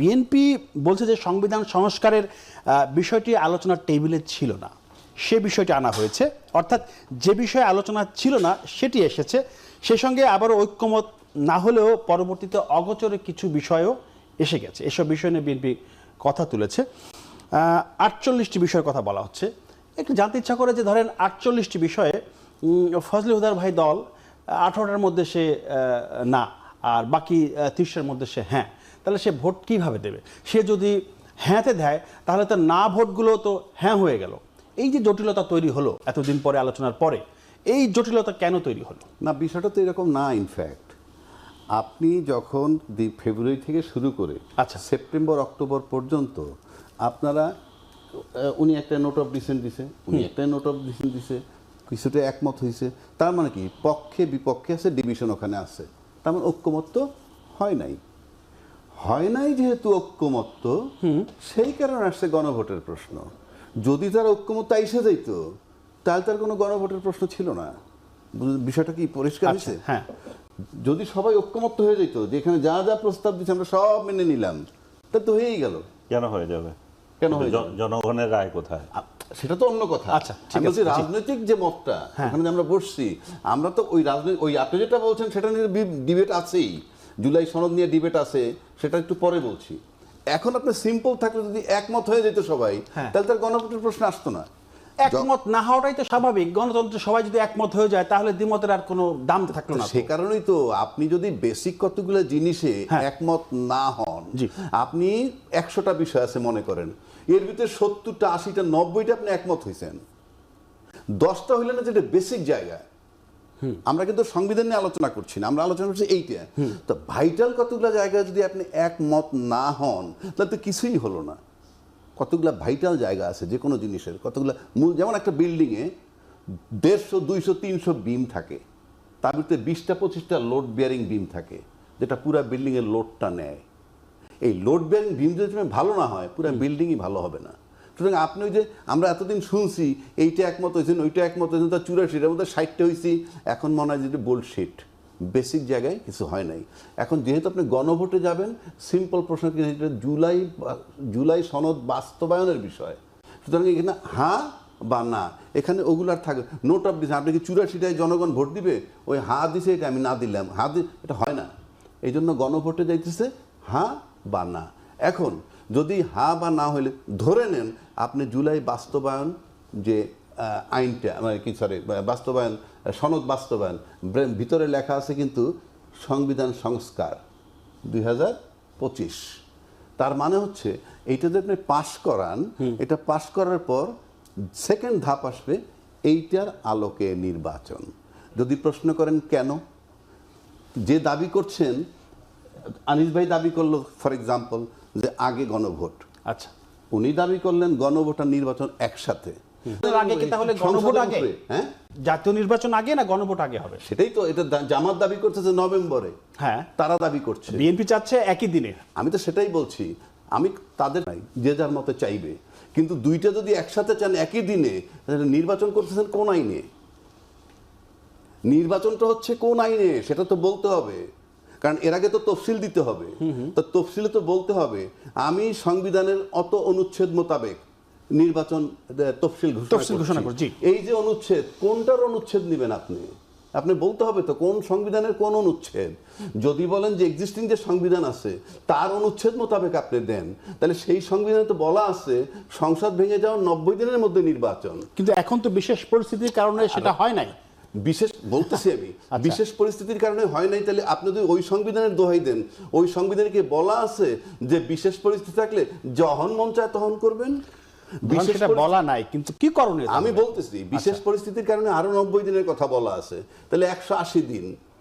BNP বলছে যে সংবিধান সংস্কারের বিষয়টি আলোচনার টেবিলে ছিল না। সে বিষয়টি আনা হয়েছে। অর্থাৎ যে বিষয়ে আলোচনা ছিল না, সেটি এসেছে। সে সঙ্গে আবারও ঐক্যমত না হলেও পরবর্তীতে অগোচরে কিছু বিষয়ও এসে গেছে। এসব বিষয় নিয়ে বিএনপি কথা তুলেছে। আটচল্লিশটি বিষয়ের কথা বলা হচ্ছে। একটু জানতে ইচ্ছা করে যে ধরেন আটচল্লিশটি বিষয়ে ফজলি হুদার ভাই দল, আঠারোটার মধ্যে সে না, আর বাকি তিরিশটার মধ্যে সে হ্যাঁ। তাহলে সে ভোট কীভাবে দেবে? সে যদি হ্যাঁতে দেয় তাহলে তার না ভোটগুলো তো হ্যাঁ হয়ে গেল। এই যে জটিলতা তৈরি হলো এতদিন পরে আলোচনার পরে এই জটিলতা কেন তৈরি হলো? না বিষয়টা তো এরকম না ইনফ্যাক্ট আপনি যখন ফেব্রুয়ারি থেকে শুরু করে আচ্ছা। সেপ্টেম্বর অক্টোবর পর্যন্ত আপনারা উনি একটা নোট অফ ডিসেন্ট দিছে উনি একটা নোট অফ ডিসেন্ট দিছে কিছুটা একমত হয়েছে তার মানে কি? পক্ষে বিপক্ষে আছে ডিভিশন ওখানে আছে। তার মানে ঐক্যমত্য হয় নাই। হয় নাই যেহেতু ঐক্যমত্য সেই কারণে আসছে গণভোটের প্রশ্ন। যদি তার ঐক্যমত্য এসে যাইত তাহলে তার কোনো গণভোটের প্রশ্ন ছিল না। বিষয়টা কি পরিষ্কার আচ্ছা, হয়েছে? হ্যাঁ। যদি সবাই ঐক্যমত্য হয়ে যেত যে এখানে যা যা প্রস্তাব দিচ্ছে আমরা সব মেনে নিলাম তা তো হয়েই গেল। কেন হয়ে যাবে? কেন হয়ে যাবে? জনগণের রায় কোথায়? সেটা তো অন্য কথা। আচ্ছা, আছে, রাজনৈতিক যে মতটা হ্যাঁ। ওখানে যে আমরা বসছি আমরা তো ওই রাজনৈতিক ওই আপনি যেটা বলছেন সেটা নিয়ে ডিবেট আছেই। জুলাই সনদ নিয়ে ডিবেট আছে সেটা একটু পরে বলছি। এখন আপনি সিম্পল থাকলে যদি একমত হয়ে যেত সবাই হ্যাঁ। তাহলে তার গণভোটের প্রশ্ন আসতো না। একমত না হওয়াটাই তো স্বাভাবিক। গণতন্ত্রে সবাই যদি একমত হয়ে যায় তাহলে দ্বিমতের আর কোনো দাম থাকল না সে কারণেই তো আপনি যদি বেসিক কতগুলো জিনিসে হ্যাঁ। একমত না হন আপনি একশোটা বিষয় আছে মনে করেন। এর ভিতরে সত্তরটা আশিটা নব্বইটা আপনি একমত হয়েছেন দশটা হইলে না যেটা বেসিক জায়গা। আমরা কিন্তু সংবিধান নিয়ে আলোচনা করছি না আমরা আলোচনা করছি এইটা। তো ভাইটাল কতগুলো জায়গায় যদি আপনি একমত না হন তাহলে তো কিছুই হলো না। কতগুলা ভাইটাল জায়গা আছে যে কোনো জিনিসের কতগুলা মূল যেমন একটা বিল্ডিংয়ে দেড়শো দুইশো তিনশো বিম থাকে। তার ভিতরে বিশটা পঁচিশটা লোড বিয়ারিং বিম থাকে যেটা পুরা বিল্ডিংয়ের লোডটা নেয়। এই লোড বিয়ারিং বিম যদি ভালো না হয় পুরো বিল্ডিংই ভালো হবে না। সুতরাং আপনি ওই যে আমরা এতদিন শুনছি, এইটা একমত হয়েছেন, ওইটা একমত হয়েছেন, তার চুরাশিটার মধ্যে ষাটটা হয়েছি এখন মনে হয় যেটা বোল্ডশিট বেসিক জায়গায় কিছু হয় নাই। এখন যেহেতু আপনি গণভোটে যাবেন সিম্পল প্রশ্ন কি এটা জুলাই জুলাই সনদ বাস্তবায়নের বিষয়। সুতরাং এখানে হ্যাঁ বা না, এখানে ওগুলো আর থাকবে। নোট অফ দিছে আপনি কি চুরাশিটায় জনগণ ভোট দিবে? ওই হ্যাঁ দিছে, এটা আমি না দিলাম। হ্যাঁ দি এটা হয় না। এই জন্য গণভোটে যাইতেছে হ্যাঁ বা না। এখন যদি হ্যাঁ বা না হলে ধরে নেন আপনি জুলাই বাস্তবায়ন যে আইনটা মানে কি সরি বাস্তবায়ন সনদ বাস্তবায়ন ভিতরে লেখা আছে কিন্তু সংবিধান সংস্কার দুই হাজার পঁচিশ। তার মানে হচ্ছে এইটা যদি আপনি পাশ করান এটা পাশ করার পর সেকেন্ড ধাপ আসবে এইটার আলোকে নির্বাচন। যদি প্রশ্ন করেন কেন? যে দাবি করছেন আনিস ভাই দাবি করল ফর এক্সাম্পল যে আগে গণভোট। আচ্ছা। উনি দাবি করলেন গণভোট আর নির্বাচন একসাথে। আগে কি তাহলে গণভোট আগে? হ্যাঁ? জাতীয় নির্বাচন আগে না গণভোট আগে হবে? সেটাই তো এটা জামাত দাবি করতেছে নভেম্বরে। হ্যাঁ। তারা দাবি করছে। বিএনপি চাচ্ছে একই দিনে। আমি তো সেটাই বলছি। আমি তাদের যে যার মতো চাইবে। কিন্তু দুইটা যদি একসাথে চান একই দিনে নির্বাচন করতেছেন কোন আইনে? নির্বাচনটা হচ্ছে কোন আইনে সেটা তো বলতে হবে। কারণ এর আগে তো তফসিল দিতে হবে। তো তফসিলে তো বলতে হবে আমি সংবিধানের অত অনুচ্ছেদ মোতাবেক নির্বাচন তফসিল তফসিল ঘোষণা করছি। এই যে অনুচ্ছেদ কোনটার অনুচ্ছেদ নেবেন আপনি? আপনি বলতে হবে তো কোন সংবিধানের কোন অনুচ্ছেদ? যদি বলেন যে এক্সিস্টিং যে সংবিধান আছে তার অনুচ্ছেদ মোতাবেক আপনি দেন তাহলে সেই সংবিধানে তো বলা আছে সংসদ ভেঙে যাওয়ার নব্বই দিনের মধ্যে নির্বাচন। কিন্তু এখন তো বিশেষ পরিস্থিতির কারণে সেটা হয় নাই। বিশেষ বলতেছি আমি আচ্ছা। বিশেষ পরিস্থিতির কারণে হয় নাই তাহলে আপনি যদি ওই সংবিধানের দোহাই দেন ওই সংবিধানে কি বলা আছে যে বিশেষ পরিস্থিতি থাকলে যখন মন চায় তখন করবেন? বলা নাই কিন্তু কি করণীয় আমি বলতেছি বিশেষ পরিস্থিতির কারণে আরও নব্বই দিনের কথা বলা আছে তাহলে একশো আশি দিন।